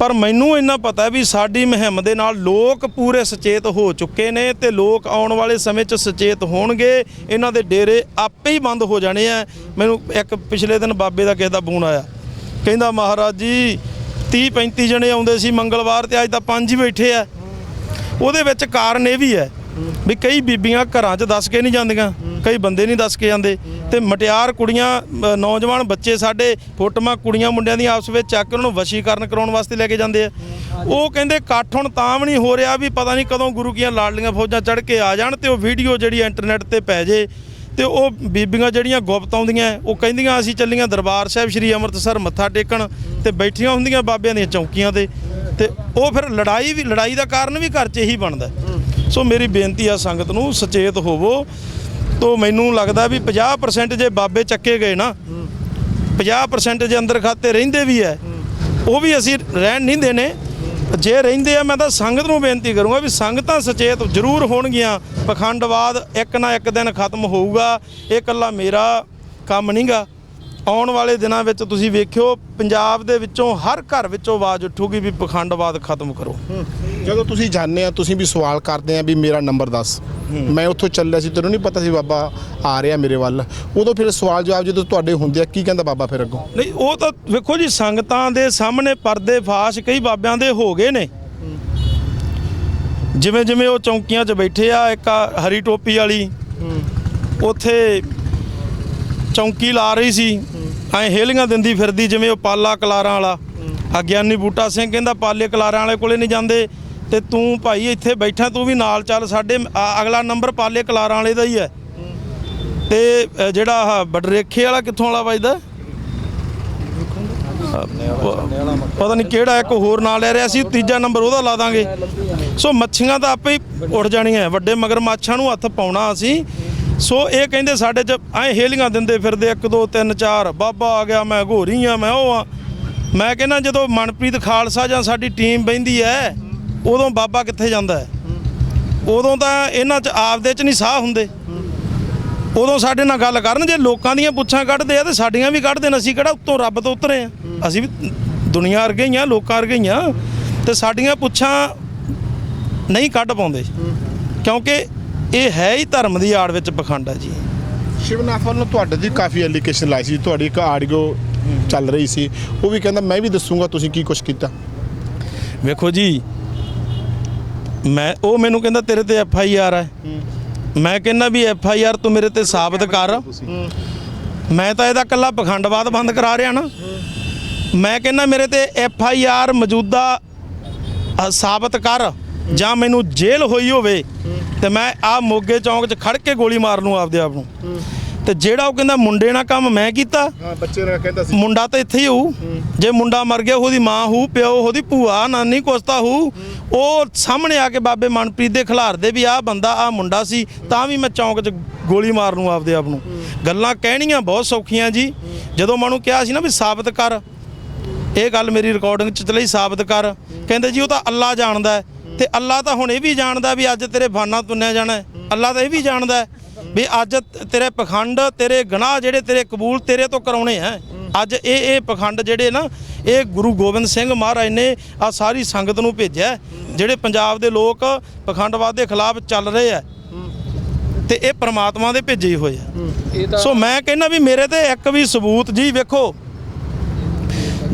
ਪਰ ਮੈਨੂੰ ਇੰਨਾ ਪਤਾ ਵੀ ਸਾਡੀ ਮੁਹਿੰਮ ਦੇ ਨਾਲ ਲੋਕ ਪੂਰੇ ਸੁਚੇਤ ਹੋ ਚੁੱਕੇ ਨੇ ਤੇ ਲੋਕ ਆਉਣ ਵਾਲੇ ਸਮੇਂ 'ਚ ਸੁਚੇਤ ਹੋਣਗੇ। ਇਹਨਾਂ ਦੇ ਡੇਰੇ ਆਪੇ ਹੀ ਬੰਦ ਹੋ ਜਾਣੇ ਆ। ਮੈਨੂੰ ਇੱਕ ਪਿਛਲੇ ਦਿਨ ਬਾਬੇ ਦਾ ਕਿਸੇ ਦਾ ਫੋਨ ਆਇਆ। ਕਹਿੰਦਾ ਮਹਾਰਾਜ ਜੀ 30 35 ਜਣੇ ਆਉਂਦੇ ਸੀ ਮੰਗਲਵਾਰ ਤੇ ਅੱਜ ਤਾਂ ਪੰਜ ਹੀ ਬੈਠੇ ਆ। ਉਹਦੇ ਵਿੱਚ ਕਾਰਨ ਇਹ ਵੀ ਹੈ ਵੀ ਕਈ ਬੀਬੀਆਂ ਘਰਾਂ 'ਚ ਦੱਸ ਕੇ ਨਹੀਂ ਜਾਂਦੀਆਂ, ਕਈ ਬੰਦੇ ਨਹੀਂ ਦੱਸ ਕੇ ਜਾਂਦੇ ਤੇ ਮਟਿਆਰ ਕੁੜੀਆਂ ਨੌਜਵਾਨ ਬੱਚੇ ਸਾਡੇ ਫੋਟੋਆਂ ਕੁੜੀਆਂ ਮੁੰਡਿਆਂ ਦੀਆਂ ਆਪਸ ਵਿੱਚ ਚੱਕ ਕੇ ਉਹਨਾਂ ਨੂੰ ਵਸ਼ੀਕਰਨ ਕਰਾਉਣ ਵਾਸਤੇ ਲੈ ਕੇ ਜਾਂਦੇ ਆ। ਉਹ ਕਹਿੰਦੇ ਇਕੱਠ ਹੁਣ ਤਾਂ ਵੀ ਨਹੀਂ ਹੋ ਰਿਹਾ ਵੀ ਪਤਾ ਨਹੀਂ ਕਦੋਂ ਗੁਰੂ ਕੀਆਂ ਲਾਡਲੀਆਂ ਫੌਜਾਂ ਚੜ ਕੇ ਆ ਜਾਣ ਤੇ ਉਹ ਵੀਡੀਓ ਜਿਹੜੀ ਇੰਟਰਨੈਟ ਤੇ ਪੈ ਜੇ। ਤੇ ਉਹ ਬੀਬੀਆਂ ਜਿਹੜੀਆਂ ਗੁਪਤ ਆਉਂਦੀਆਂ, ਉਹ ਕਹਿੰਦੀਆਂ ਅਸੀਂ ਚੱਲੀਆਂ ਦਰਬਾਰ ਸਾਹਿਬ ਸ੍ਰੀ ਅੰਮ੍ਰਿਤਸਰ ਮੱਥਾ ਟੇਕਣ ਤੇ ਬੈਠੀਆਂ ਹੁੰਦੀਆਂ ਬਾਬਿਆਂ ਦੀਆਂ ਚੌਕੀਆਂ ਤੇ ਤੇ ਉਹ ਫਿਰ ਲੜਾਈ ਵੀ, ਲੜਾਈ ਦਾ ਕਾਰਨ ਵੀ ਘਰ 'ਚ ਇਹੀ ਬਣਦਾ। ਸੋ ਮੇਰੀ ਬੇਨਤੀ ਆ ਸੰਗਤ ਨੂੰ, ਸੁਚੇਤ ਹੋਵੋ। ਤੋ ਮੈਨੂੰ ਲੱਗਦਾ ਵੀ 50% ਜੇ ਬਾਬੇ ਚੱਕੇ ਗਏ ਨਾ 50% ਜੇ ਅੰਦਰ ਖਾਤੇ ਰਹਿੰਦੇ ਵੀ ਹੈ ਉਹ ਵੀ ਅਸੀਂ ਰਹਿਣ ਨਹੀਂ ਦੇਣੇ। ਜੇ ਰਹਿੰਦੇ ਆ, ਮੈਂ ਤਾਂ ਸੰਗਤ ਨੂੰ ਬੇਨਤੀ ਕਰੂੰਗਾ ਵੀ ਸੰਗਤਾਂ ਸੁਚੇਤ ਜ਼ਰੂਰ ਹੋਣਗੀਆਂ। ਪਖੰਡਵਾਦ ਇੱਕ ਨਾ ਇੱਕ ਦਿਨ ਖਤਮ ਹੋਊਗਾ। ਇਹ ਇਕੱਲਾ ਮੇਰਾ ਕੰਮ ਨਹੀਂਗਾ ਆਉਣ ਵਾਲੇ ਦਿਨਾਂ ਵਿੱਚ ਤੁਸੀਂ ਵੇਖਿਓ ਪੰਜਾਬ ਦੇ ਵਿੱਚੋਂ ਹਰ ਘਰ ਵਿੱਚੋਂ ਆਵਾਜ਼ ਉੱਠੂਗੀ ਵੀ ਪਖੰਡਵਾਦ ਖਤਮ ਕਰੋ। ਜਦੋਂ ਤੁਸੀਂ ਜਾਣਦੇ ਆ ਤੁਸੀਂ ਵੀ ਸਵਾਲ ਕਰਦੇ ਆ ਵੀ ਮੇਰਾ ਨੰਬਰ ਦੱਸ। ਮੈਂ ਉੱਥੋਂ ਚੱਲਿਆ ਸੀ ਤੈਨੂੰ ਨਹੀਂ ਪਤਾ ਸੀ ਬਾਬਾ ਆ ਰਿਹਾ ਮੇਰੇ ਵੱਲ। ਉਦੋਂ ਫਿਰ ਸਵਾਲ ਜਵਾਬ ਜਦੋਂ ਤੁਹਾਡੇ ਹੁੰਦੇ ਆ ਕੀ ਕਹਿੰਦਾ ਬਾਬਾ ਫਿਰ ਅੱਗੋਂ? ਨਹੀਂ ਉਹ ਤਾਂ ਵੇਖੋ ਜੀ ਸੰਗਤਾਂ ਦੇ ਸਾਹਮਣੇ ਪਰਦੇ ਫਾਸ਼ ਕਈ ਬਾਬਿਆਂ ਦੇ ਹੋ ਗਏ ਨੇ। ਜਿਵੇਂ ਜਿਵੇਂ ਉਹ ਚੌਂਕੀਆਂ 'ਚ ਬੈਠੇ ਆ ਇੱਕ ਹਰੀ ਟੋਪੀ ਵਾਲੀ ਉੱਥੇ ਚੌਂਕੀ ਲਾ ਰਹੀ ਸੀ। ਐ ਹੇਲੀਆਂ ਦਿੰਦੀ ਫਿਰਦੀ, ਜਿਵੇਂ ਉਹ ਪਾਲਾ ਕਲਾਰਾਂ ਵਾਲਾ। ਅਗਿਆਨੀ ਬੂਟਾ ਸਿੰਘ ਕਹਿੰਦਾ, ਪਾਲੇ ਕਲਾਰਾਂ ਵਾਲੇ ਕੋਲੇ ਨਹੀਂ ਜਾਂਦੇ। ਤੇ ਤੂੰ ਭਾਈ ਇੱਥੇ ਬੈਠਾ, ਤੂੰ ਵੀ ਨਾਲ ਚੱਲ ਸਾਡੇ ਅਗਲਾ ਨੰਬਰ ਪਾਲੇ ਕਲਾਰਾਂ ਵਾਲੇ ਦਾ ਹੀ ਹੈ। ਤੇ ਜਿਹੜਾ ਆਹ ਬਡਰੇਖੇ ਵਾਲਾ ਕਿੱਥੋਂ ਵਾਲਾ ਵੱਜਦਾ ਪਤਾ ਨਹੀਂ ਕਿਹੜਾ ਇੱਕ ਹੋਰ ਨਾਂ ਲੈ ਰਿਹਾ ਸੀ, ਤੀਜਾ ਨੰਬਰ ਉਹਦਾ ਲਾ ਦਾਂਗੇ। ਸੋ ਮੱਛੀਆਂ ਤਾਂ ਆਪੇ ਹੀ ਉੱਡ ਜਾਣੀਆਂ, ਵੱਡੇ ਮਗਰ ਮਾਛਾਂ ਨੂੰ ਹੱਥ ਪਾਉਣਾ ਅਸੀਂ। ਸੋ ਇਹ ਕਹਿੰਦੇ ਸਾਡੇ ਚ ਐ ਹੇਲੀਆਂ ਦਿੰਦੇ ਫਿਰਦੇ 1 2 3 4 ਬਾਬਾ ਆ ਗਿਆ, ਮੈਂ ਘੋਰੀ ਆ ਮੈਂ ਉਹ ਆ। ਮੈਂ ਕਹਿੰਦਾ ਜਦੋਂ ਮਨਪ੍ਰੀਤ ਖਾਲਸਾ ਜਾਂ ਸਾਡੀ ਟੀਮ ਬਹਿੰਦੀ ਹੈ ਉਦੋਂ ਬਾਬਾ ਕਿੱਥੇ ਜਾਂਦਾ ਹੈ ਉਦੋਂ ਤਾਂ ਇਹਨਾਂ ਚ ਆਪਦੇ ਚ ਨਹੀਂ ਸਾਹ ਹੁੰਦੇ। ਉਦੋਂ ਸਾਡੇ ਨਾਲ ਗੱਲ ਕਰਨ, ਜੇ ਲੋਕਾਂ ਦੀਆਂ ਪੁੱਛਾਂ ਕੱਢਦੇ ਆ ਤੇ ਸਾਡੀਆਂ ਵੀ ਕੱਢ ਦੇਣ ਅਸੀਂ ਕਿਹੜਾ ਉੱਤੋਂ ਰੱਬ ਤੋਂ ਉਤਰੇ ਆ? ਅਸੀਂ ਵੀ ਦੁਨੀਆ ਵਰਗੇ ਹੀ ਆ, ਲੋਕਾਂ ਵਰਗੇ ਹੀ ਆ। ਤੇ ਸਾਡੀਆਂ ਪੁੱਛਾਂ ਨਹੀਂ ਕੱਢ ਪਾਉਂਦੇ। ਕਿਉਂਕਿ ਇਹ ਹੈ ਹੀ ਧਰਮ ਦੀ ਆੜ ਵਿੱਚ ਪਖੰਡ ਹੈ ਜੀ। ਸ਼ਿਵਨਾਥ ਵੱਲੋਂ ਤੁਹਾਡੇ ਦੀ ਕਾਫੀ ਐਲੀਗੇਸ਼ਨ ਲਾਈ ਸੀ ਤੁਹਾਡੀ ਇੱਕ ਆਡੀਓ ਚੱਲ ਰਹੀ ਸੀ। ਉਹ ਵੀ ਕਹਿੰਦਾ ਮੈਂ ਵੀ ਦੱਸੂਗਾ ਤੁਸੀਂ ਕੀ ਕੁਛ ਕੀਤਾ? ਵੇਖੋ ਜੀ ਮੈਂ ਉਹ ਮੈਨੂੰ ਕਹਿੰਦਾ ਤੇਰੇ ਤੇ ਐਫ ਆਈ ਆਰ ਹੈ ਮੈਂ ਕਹਿੰਦਾ ਵੀ ਐਫ ਆਈ ਆਰ ਤੂੰ ਮੇਰੇ ਤੇ ਸਾਬਤ ਕਰ। ਮੈਂ ਤਾਂ ਇਹਦਾ ਕੱਲਾ ਪਖੰਡਵਾਦ ਬੰਦ ਕਰਾ ਰਿਹਾ ਨਾ। ਮੈਂ ਕਹਿੰਦਾ ਮੇਰੇ ਤੇ ਐਫ ਆਈ ਆਰ ਮੌਜੂਦਾ ਸਾਬਤ ਕਰ। ਜਾਂ ਮੈਨੂੰ ਜੇਲ੍ਹ ਹੋਈ ਹੋਵੇ ਤੇ ਮੈਂ ਆ ਮੋਗੇ ਚੌਂਕ 'ਚ ਖੜ ਕੇ ਗੋਲੀ ਮਾਰ ਲੂੰ ਆਪਦੇ ਆਪ ਨੂੰ। ਤੇ ਜਿਹੜਾ ਉਹ ਕਹਿੰਦਾ ਮੁੰਡੇ ਨਾਲ ਕੰਮ ਮੈਂ ਕੀਤਾ ਹਾਂ ਬੱਚੇ ਨੇ ਕਹਿੰਦਾ ਸੀ। ਮੁੰਡਾ ਤਾਂ ਇੱਥੇ ਹੀ ਹੋਊ। ਜੇ ਮੁੰਡਾ ਮਰ ਗਿਆ ਉਹਦੀ ਮਾਂ ਹੋਊ ਪਿਓ ਉਹਦੀ ਭੂਆ ਨਾਨੀ ਕੋਸਤਾ ਹੋਊ ਉਹ ਸਾਹਮਣੇ ਆ ਕੇ ਬਾਬੇ ਮਨਪ੍ਰੀਤ ਦੇ ਖਿਲਾਰ ਦੇ ਵੀ ਆਹ ਬੰਦਾ ਆਹ ਮੁੰਡਾ ਸੀ ਤਾਂ ਵੀ ਮੈਂ ਚੌਂਕ 'ਚ ਗੋਲੀ ਮਾਰ ਲੂੰ ਆਪਦੇ ਆਪ ਨੂੰ। ਗੱਲਾਂ ਕਹਿਣੀਆਂ ਬਹੁਤ ਸੌਖੀਆਂ ਜੀ। ਜਦੋਂ ਮੈਨੂੰ ਕਿਹਾ ਸੀ ਨਾ ਵੀ ਸਾਬਤ ਕਰ ਇਹ ਗੱਲ ਮੇਰੀ ਰਿਕਾਰਡਿੰਗ 'ਚ ਚਲੀ ਸਾਬਤ ਕਰ। ਕਹਿੰਦੇ ਜੀ ਉਹ ਤਾਂ ਅੱਲਾ ਜਾਣਦਾ ਹੈ। ਤੇ ਅੱਲਾ ਤਾਂ ਹੁਣ ਇਹ ਵੀ ਜਾਣਦਾ ਵੀ ਅੱਜ ਤੇਰੇ ਫਾਨਾ ਤੁੰਨਿਆ ਜਾਣਾ ਹੈ। ਅੱਲਾ ਤਾਂ ਇਹ ਵੀ ਜਾਣਦਾ ਹੈ ਵੀ ਅੱਜ ਤੇਰੇ ਪਖੰਡ ਤੇਰੇ ਗੁਨਾਹ ਜਿਹੜੇ ਤੇਰੇ ਕਬੂਲ ਤੇਰੇ ਤੋਂ ਕਰਾਉਣੇ ਹੈ। ਅੱਜ ਇਹ ਇਹ ਪਖੰਡ ਜਿਹੜੇ ਨਾ ਇਹ ਗੁਰੂ ਗੋਬਿੰਦ ਸਿੰਘ ਮਹਾਰਾਜ ਨੇ ਆ ਸਾਰੀ ਸੰਗਤ ਨੂੰ ਭੇਜਿਆ ਹੈ। ਜਿਹੜੇ ਪੰਜਾਬ ਦੇ ਲੋਕ ਪਖੰਡਵਾਦ ਦੇ ਖਿਲਾਫ ਚੱਲ ਰਹੇ ਆ ਤੇ ਇਹ ਪ੍ਰਮਾਤਮਾ ਦੇ ਭੇਜੇ ਹੀ ਹੋਏ ਆ ਤਾਂ ਸੋ ਮੈਂ ਕਹਿੰਦਾ ਵੀ ਮੇਰੇ ਤੇ ਇੱਕ ਵੀ ਸਬੂਤ ਜੀ ਵੇਖੋ।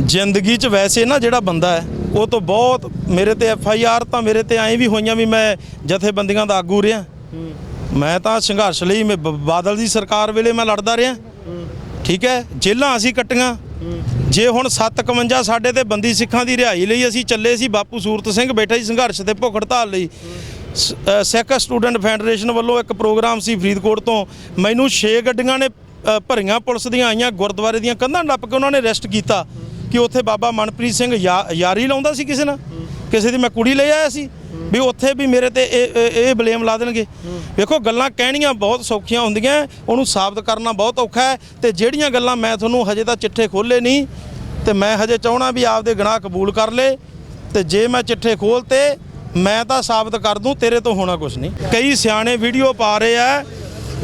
ਜ਼ਿੰਦਗੀ 'ਚ ਵੈਸੇ ਨਾ ਜਿਹੜਾ ਬੰਦਾ ਹੈ ਉਹ ਤੋਂ ਬਹੁਤ ਮੇਰੇ ਤੇ ਐਫ ਆਈ ਆਰ ਤਾਂ ਮੇਰੇ ਤੇ ਐਂ ਵੀ ਹੋਈਆਂ ਵੀ ਮੈਂ ਜਥੇਬੰਦੀਆਂ ਦਾ ਆਗੂ ਰਿਹਾ। ਮੈਂ ਤਾਂ ਸੰਘਰਸ਼ ਲਈ ਮੈਂ ਬਾਦਲ ਦੀ ਸਰਕਾਰ ਵੇਲੇ ਮੈਂ ਲੜਦਾ ਰਿਹਾ। ਠੀਕ ਹੈ? ਜੇਲਾਂ ਅਸੀਂ ਕੱਟੀਆਂ। ਜੇ ਹੁਣ 751 ਸਾਡੇ ਤੇ ਬੰਦੀ ਸਿੱਖਾਂ ਦੀ ਰਿਹਾਈ ਲਈ ਅਸੀਂ ਚੱਲੇ ਸੀ, ਬਾਪੂ ਸੂਰਤ ਸਿੰਘ ਬੈਠਾ ਸੀ ਸੰਘਰਸ਼ ਤੇ ਭੁੱਖ ਹੜਤਾਲ ਲਈ। ਸਿੱਖ ਸਟੂਡੈਂਟ ਫੈਡਰੇਸ਼ਨ ਵੱਲੋਂ ਇੱਕ ਪ੍ਰੋਗਰਾਮ ਸੀ ਫਰੀਦਕੋਟ ਤੋਂ। ਮੈਨੂੰ 6 ਗੱਡੀਆਂ ਨੇ ਭਰੀਆਂ ਪੁਲਿਸ ਦੀਆਂ ਆਈਆਂ, ਗੁਰਦੁਆਰੇ ਦੀਆਂ ਕੰਧਾਂ ਨੱਪ ਕੇ ਉਹਨਾਂ ਨੇ ਅਰੈਸਟ ਕੀਤਾ। ਕਿ ਉੱਥੇ ਬਾਬਾ ਮਨਪ੍ਰੀਤ ਸਿੰਘ ਯਾ- ਯਾਰੀ ਲਾਉਂਦਾ ਸੀ ਕਿਸੇ ਨਾਲ? ਕਿਸੇ ਦੀ ਮੈਂ ਕੁੜੀ ਲੈ ਆਇਆ ਸੀ। ਵੀ ਉੱਥੇ ਵੀ ਮੇਰੇ ਤੇ ਇਹ, ਇਹ- ਬਲੇਮ ਲਾ ਦੇਣਗੇ। ਵੇਖੋ, ਗੱਲਾਂ ਕਹਿਣੀਆਂ ਬਹੁਤ ਸੌਖੀਆਂ ਹੁੰਦੀਆਂ। ਉਹਨੂੰ ਸਾਬਤ ਕਰਨਾ ਬਹੁਤ ਔਖਾ ਹੈ। ਤੇ ਜਿਹੜੀਆਂ ਗੱਲਾਂ ਮੈਂ ਤੁਹਾਨੂੰ ਹਜੇ ਤਾਂ ਚਿੱਠੇ ਖੋਲੇ ਨਹੀਂ, ਤੇ ਮੈਂ ਹਜੇ ਚਾਹਣਾ ਵੀ ਆਪਦੇ ਗੁਨਾਹ ਕਬੂਲ ਕਰ ਲੇ। ਤੇ ਜੇ ਮੈਂ ਚਿੱਠੇ ਖੋਲ ਮੈਂ ਤਾਂ ਸਾਬਤ ਕਰ ਦੂੰ, ਤੇਰੇ ਤੋਂ ਹੋਣਾ ਕੁਝ ਨਹੀਂ। ਕਈ ਸਿਆਣੇ ਵੀਡੀਓ ਪਾ ਰਹੇ ਆ।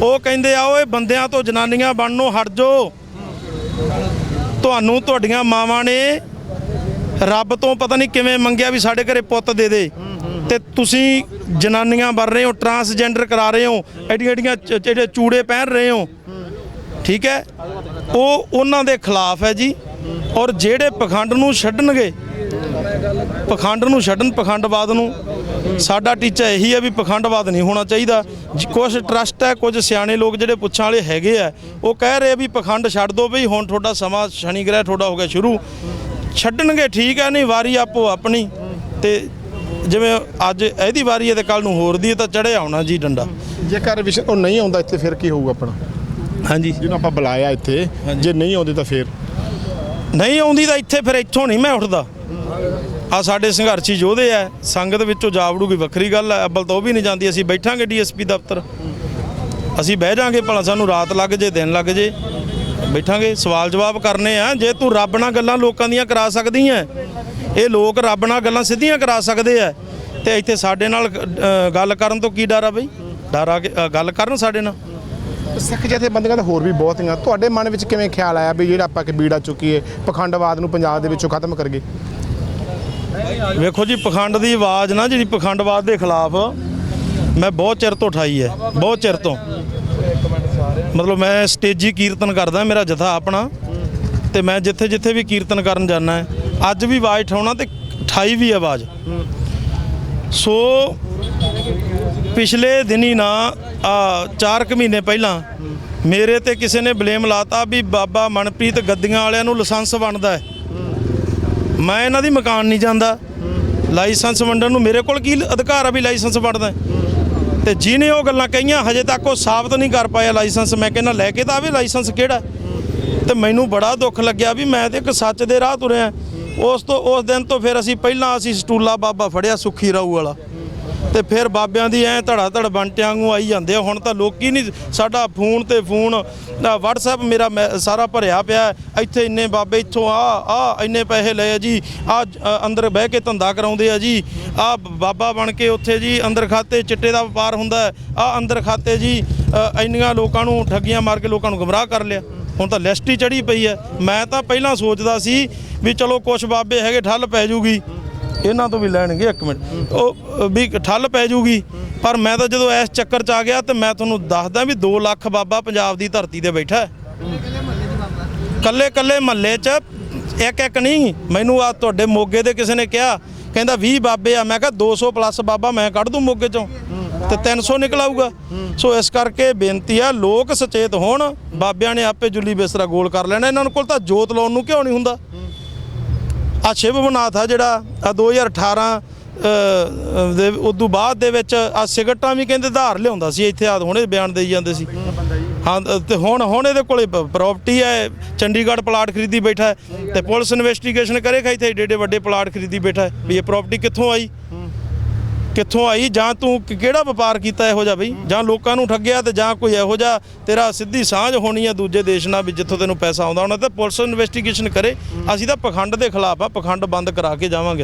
ਉਹ ਕਹਿੰਦੇ ਆ, ਓਏ, ਬੰਦਿਆਂ ਤੋਂ ਜਨਾਨੀਆਂ ਬਣਨੋਂ ਹਟ ਜਾਓ। ਤੁਹਾਨੂੰ ਤੁਹਾਡੀਆਂ ਮਾਵਾਂ ਨੇ ਰੱਬ ਤੋਂ ਪਤਾ ਨਹੀਂ ਕਿਵੇਂ ਮੰਗਿਆ ਵੀ ਸਾਡੇ ਘਰੇ ਪੁੱਤ ਦੇ ਦੇ। ਤੇ ਤੁਸੀਂ ਜਨਾਨੀਆਂ ਬਣ ਰਹੇ ਹੋ ਟਰਾਂਸਜੈਂਡਰ ਕਰਾ ਰਹੇ ਹੋ ਐਡੀਆਂ ਐਡੀਆਂ ਚ- ਜਿਹੜੇ ਚੂੜੇ ਪਹਿਨ ਰਹੇ ਹੋ ਠੀਕ ਹੈ? ਉਹ ਉਹਨਾਂ ਦੇ ਖਿਲਾਫ ਹੈ ਜੀ। ਔਰ ਜਿਹੜੇ ਪਖੰਡ ਨੂੰ ਛੱਡਣਗੇ ਪਖੰਡ ਨੂੰ ਛੱਡਣ ਪਖੰਡਵਾਦ ਨੂੰ ਸਾਡਾ ਟੀਚਾ ਇਹੀ ਹੈ ਵੀ ਪਖੰਡਵਾਦ ਨਹੀਂ ਹੋਣਾ ਚਾਹੀਦਾ। ਜੀ, ਕੁਝ ਟਰਸਟ ਹੈ ਕੁਝ ਸਿਆਣੇ ਲੋਕ ਜਿਹੜੇ ਪੁੱਛਾਂ ਵਾਲੇ ਹੈਗੇ ਆ ਉਹ ਕਹਿ ਰਹੇ ਵੀ ਪਖੰਡ ਛੱਡ ਦਿਓ ਬਈ ਹੁਣ ਤੁਹਾਡਾ ਸਮਾਂ ਸ਼ਨੀ ਗ੍ਰਹਿ ਤੁਹਾਡਾ ਹੋ ਗਿਆ ਸ਼ੁਰੂ। ਛੱਡਣਗੇ ਠੀਕ ਹੈ ਨਹੀਂ ਵਾਰੀ ਆਪੋ ਆਪਣੀ। ਤੇ ਜਿਵੇਂ ਅੱਜ ਇਹਦੀ ਵਾਰੀ ਹੈ ਤੇ ਕੱਲ ਨੂੰ ਹੋਰ ਦੀ ਹੈ ਤਾਂ ਚੜ੍ਹਿਆ ਆਉਣਾ ਜੀ ਡੰਡਾ। ਜੇਕਰ ਵਿਸ਼ ਉਹ ਨਹੀਂ ਆਉਂਦਾ ਇੱਥੇ ਫਿਰ ਕੀ ਹੋਊਗਾ ਆਪਣਾ? ਹਾਂਜੀ। ਜਿਹਨੂੰ ਆਪਾਂ ਬੁਲਾਇਆ ਇੱਥੇ ਜੇ ਨਹੀਂ ਆਉਂਦੇ ਤਾਂ ਫਿਰ? ਨਹੀਂ ਆਉਂਦੀ ਤਾਂ ਇੱਥੇ ਫਿਰ ਇੱਥੋਂ ਨਹੀਂ ਮੈਂ ਉੱਠਦਾ। ਆ ਸਾਡੇ ਸੰਘਰਸ਼ੀ ਯੋਧੇ ਆ ਸੰਗਤ ਵਿੱਚੋਂ ਜਾਵੜੂਗੀ ਵੱਖਰੀ ਗੱਲ ਹੈ ਅੱਬਲ ਤਾਂ ਉਹ ਵੀ ਨਹੀਂ ਜਾਂਦੀ ਅਸੀਂ ਬੈਠਾਂਗੇ ਡੀਐਸਪੀ ਦਫ਼ਤਰ। ਅਸੀਂ ਬਹਿ ਜਾਾਂਗੇ ਭਲਾ ਸਾਨੂੰ ਰਾਤ ਲੱਗ ਜੇ ਦਿਨ ਲੱਗ ਜੇ। ਬੈਠਾਂਗੇ ਸਵਾਲ ਜਵਾਬ ਕਰਨੇ ਆ ਜੇ ਤੂੰ ਰੱਬ ਨਾਲ ਗੱਲਾਂ ਲੋਕਾਂ ਦੀਆਂ ਕਰਾ ਸਕਦੀ ਐ ਇਹ ਲੋਕ ਰੱਬ ਨਾਲ ਗੱਲਾਂ ਸਿੱਧੀਆਂ ਕਰਾ ਸਕਦੇ ਆ ਤੇ ਇੱਥੇ ਸਾਡੇ ਨਾਲ ਗੱਲ ਕਰਨ ਤੋਂ ਕੀ ਡਰ ਆ ਬਈ? ਡਰ ਆ ਗੱਲ ਕਰਨ ਸਾਡੇ ਨਾਲ? ਸਿੱਖ ਜਥੇਬੰਦੀਆਂ ਤਾਂ ਹੋਰ ਵੀ ਬਹੁਤੀਆਂ ਤੁਹਾਡੇ ਮਨ ਵਿੱਚ ਕਿਵੇਂ ਖਿਆਲ ਆਇਆ ਵੀ ਜਿਹੜਾ ਆਪਾਂ ਕਿ ਬੀੜਾ ਚੁੱਕੀਏ, ਪਖੰਡਵਾਦ ਨੂੰ ਪੰਜਾਬ ਦੇ ਵਿੱਚੋਂ ਖਤਮ ਕਰਗੇ ਵੇਖੋ ਜੀ, ਪਖੰਡ ਦੀ ਆਵਾਜ਼ ਨਾ ਜਿਹੜੀ ਪਖੰਡਵਾਦ ਦੇ ਖਿਲਾਫ ਮੈਂ ਬਹੁਤ ਚਿਰ ਤੋਂ ਉਠਾਈ ਹੈ, ਬਹੁਤ ਚਿਰ ਤੋਂ। ਮਤਲਬ ਮੈਂ ਸਟੇਜੀ ਕੀਰਤਨ ਕਰਦਾ, ਮੇਰਾ ਜਥਾ ਆਪਣਾ, ਤੇ ਮੈਂ ਜਿੱਥੇ ਜਿੱਥੇ ਵੀ ਕੀਰਤਨ ਕਰਨ ਜਾਂਦਾ ਹੈ, ਅੱਜ ਵੀ ਆਵਾਜ਼ ਉਠਾਉਣਾ ਤੇ ਠਾਈ ਵੀ ਆਵਾਜ਼। ਸੋ ਪਿਛਲੇ ਦਿਨੀ ਨਾ, ਆ 4 ਕੁ ਮਹੀਨੇ ਪਹਿਲਾਂ ਮੇਰੇ ਤੇ ਕਿਸੇ ਨੇ ਬਲੇਮ ਲਾਤਾ ਵੀ ਬਾਬਾ ਮਨਪ੍ਰੀਤ ਗੱਦੀਆਂ ਵਾਲਿਆਂ ਨੂੰ ਲਾਇਸੈਂਸ ਵੰਡਦਾ ਮੈਂ ਇਹਨਾਂ ਦੀ ਮਕਾਨ ਨਹੀਂ ਜਾਂਦਾ। ਲਾਇਸੈਂਸ ਵੰਡਣ ਨੂੰ ਮੇਰੇ ਕੋਲ ਕੀ ਅਧਿਕਾਰ ਆ ਵੀ ਲਾਇਸੈਂਸ ਵੰਡਦਾ ਤੇ ਜਿਹਨੇ ਉਹ ਗੱਲਾਂ ਕਹੀਆਂ, ਹਜੇ ਤੱਕ ਉਹ ਸਾਬਤ ਨਹੀਂ ਕਰ ਪਾਇਆ ਲਾਇਸੈਂਸ। ਮੈਂ ਕਹਿੰਦਾ, ਲੈ ਕੇ ਤਾਂ ਆਵੇ ਲਾਇਸੈਂਸ ਕਿਹੜਾ ਤੇ ਮੈਨੂੰ ਬੜਾ ਦੁੱਖ ਲੱਗਿਆ ਵੀ ਮੈਂ ਤੇ ਇੱਕ ਸੱਚ ਦੇ ਰਾਹ ਤੁਰਿਆ। ਉਸ ਤੋਂ, ਉਸ ਦਿਨ ਤੋਂ ਫਿਰ ਅਸੀਂ ਪਹਿਲਾਂ ਅਸੀਂ ਸਟੂਲਾ ਬਾਬਾ ਫੜਿਆ ਸੁੱਖੀ ਰਾਊ ਵਾਲਾ। ਤੇ ਫਿਰ ਬਾਬਿਆਂ ਦੀ ਐ ਧੜਾ ਧੜ ਬੰਟਿਆਂ ਵਾਂਗੂ ਆਈ ਜਾਂਦੇ ਆ। ਹੁਣ ਤਾਂ ਲੋਕੀ ਨਹੀਂ, ਸਾਡਾ ਫੋਨ ਤੇ ਫੋਨ ਦਾ WhatsApp ਮੇਰਾ ਮੈ- ਸਾਰਾ ਭਰਿਆ ਪਿਆ ਇੱਥੇ ਇੰਨੇ ਬਾਬੇ, ਇੱਥੋਂ ਆ ਆ, ਇੰਨੇ ਪੈਸੇ ਲਏ ਜੀ। ਆ ਅੰਦਰ ਬਹਿ ਕੇ ਧੰਦਾ ਕਰਾਉਂਦੇ ਆ ਜੀ। ਆ ਬਾਬਾ ਬਣ ਕੇ ਉੱਥੇ ਜੀ, ਅੰਦਰ ਖਾਤੇ ਚਿੱਟੇ ਦਾ ਵਪਾਰ ਹੁੰਦਾ ਆ ਅੰਦਰ ਖਾਤੇ ਜੀ ਇੰਨੀਆਂ ਲੋਕਾਂ ਨੂੰ ਠੱਗੀਆਂ ਮਾਰ ਕੇ ਲੋਕਾਂ ਨੂੰ ਗਮਰਾਹ ਕਰ ਲਿਆ। ਹੁਣ ਤਾਂ ਲਿਸਟ ਹੀ ਚੜੀ ਪਈ ਹੈ। ਮੈਂ ਤਾਂ ਪਹਿਲਾਂ ਸੋਚਦਾ ਸੀ ਵੀ ਚਲੋ ਕੁਝ ਬਾਬੇ ਹੈਗੇ, ਠੱਲ ਪੈ ਜੂਗੀ। ਇਹਨਾਂ ਤੋਂ ਵੀ ਲੈਣਗੇ ਇੱਕ ਮਿੰਟ। ਉਹ ਵੀ ਠੱਲ ਪੈ ਜੂਗੀ। ਪਰ ਮੈਂ ਤਾਂ ਜਦੋਂ ਇਸ ਚੱਕਰ 'ਚ ਆ ਗਿਆ ਤੇ ਮੈਂ ਤੁਹਾਨੂੰ ਦੱਸਦਾ ਵੀ 2 ਲੱਖ ਬਾਬਾ ਪੰਜਾਬ ਦੀ ਧਰਤੀ ਤੇ ਬੈਠਾ ਹੈ। ਕੱਲੇ ਕੱਲੇ ਮਹੱਲੇ 'ਚ ਇੱਕ ਇੱਕ ਨਹੀਂ। ਮੈਨੂੰ ਆ ਤੁਹਾਡੇ ਮੋਗੇ ਦੇ ਕਿਸੇ ਨੇ ਕਿਹਾ, ਕਹਿੰਦਾ 20 ਬਾਬੇ ਆ। ਮੈਂ ਕਿਹਾ 200 ਪਲੱਸ ਬਾਬਾ ਮੈਂ ਕੱਢ ਦੂੰ ਮੋਗੇ 'ਚੋਂ। ਤੇ 300 ਨਿਕਲ ਆਊਗਾ। ਸੋ ਇਸ ਕਰਕੇ ਬੇਨਤੀ ਆ, ਲੋਕ ਸੁਚੇਤ ਹੋਣ। ਬਾਬਿਆਂ ਨੇ ਆਪੇ ਜੁੱਲੀ ਬਿਸਤਰਾ ਗੋਲ ਕਰ ਲੈਣਾ। ਇਹਨਾਂ ਨੂੰ ਕੋਲ ਤਾਂ ਜੋਤ ਲਾਉਣ ਨੂੰ ਕਿਉਂ ਨਹੀਂ ਹੁੰਦਾ? ਆ ਸ਼ਿਵਬਨਾਥ ਆ ਜਿਹੜਾ ਆ 2018 ਅ, ਦੇ ਉਦੋਂ ਬਾਅਦ ਦੇ ਵਿੱਚ ਆ ਸਿਗਰਟਾਂ ਵੀ ਕਹਿੰਦੇ ਧਾਰ ਲਿਆਉਂਦਾ ਸੀ ਇੱਥੇ ਆ ਹੁਣੇ ਬਿਆਨ ਦੇਈ ਜਾਂਦੇ ਸੀ। ਹਾਂ ਅ, ਤੇ ਹੁਣ ਹੁਣ ਇਹਦੇ ਕੋਲੇ ਪ੍ਰਾਪਰਟੀ ਹੈ ਚੰਡੀਗੜ੍ਹ ਪਲਾਟ ਖਰੀਦੀ ਬੈਠਾ ਹੈ ਤੇ ਪੁਲਿਸ ਇਨਵੈਸਟੀਗੇਸ਼ਨ ਕਰੇਗਾ ਇੱਥੇ ਏਡੇ ਏਡੇ ਵੱਡੇ ਪਲਾਟ ਖਰੀਦੀ ਬੈਠਾ ਵੀ ਇਹ ਪ੍ਰਾਪਰਟੀ ਕਿੱਥੋਂ ਆਈ? ਕਿੱਥੋਂ ਆਈ, ਜਾਂ ਤੂੰ ਕਿਹੜਾ ਵਪਾਰ ਕੀਤਾ ਇਹੋ ਜਿਹਾ ਬਈ? ਜਾਂ ਲੋਕਾਂ ਨੂੰ ਠੱਗਿਆ ਤੇ ਜਾਂ ਕੋਈ ਇਹੋ ਜਿਹਾ ਤੇਰਾ ਸਿੱਧੀ ਸਾਂਝ ਹੋਣੀ ਹੈ ਦੂਜੇ ਦੇਸ਼ ਨਾਲ ਵੀ ਜਿੱਥੋਂ ਤੈਨੂੰ ਪੈਸਾ ਆਉਂਦਾ ਉਹਨਾਂ ਤੇ ਪੁਲਿਸ ਇਨਵੈਸਟੀਗੇਸ਼ਨ ਕਰੇ। ਅਸੀਂ ਤਾਂ ਪਖੰਡ ਦੇ ਖਿਲਾਫ ਆ, ਪਖੰਡ ਬੰਦ ਕਰਾ ਕੇ ਜਾਵਾਂਗੇ।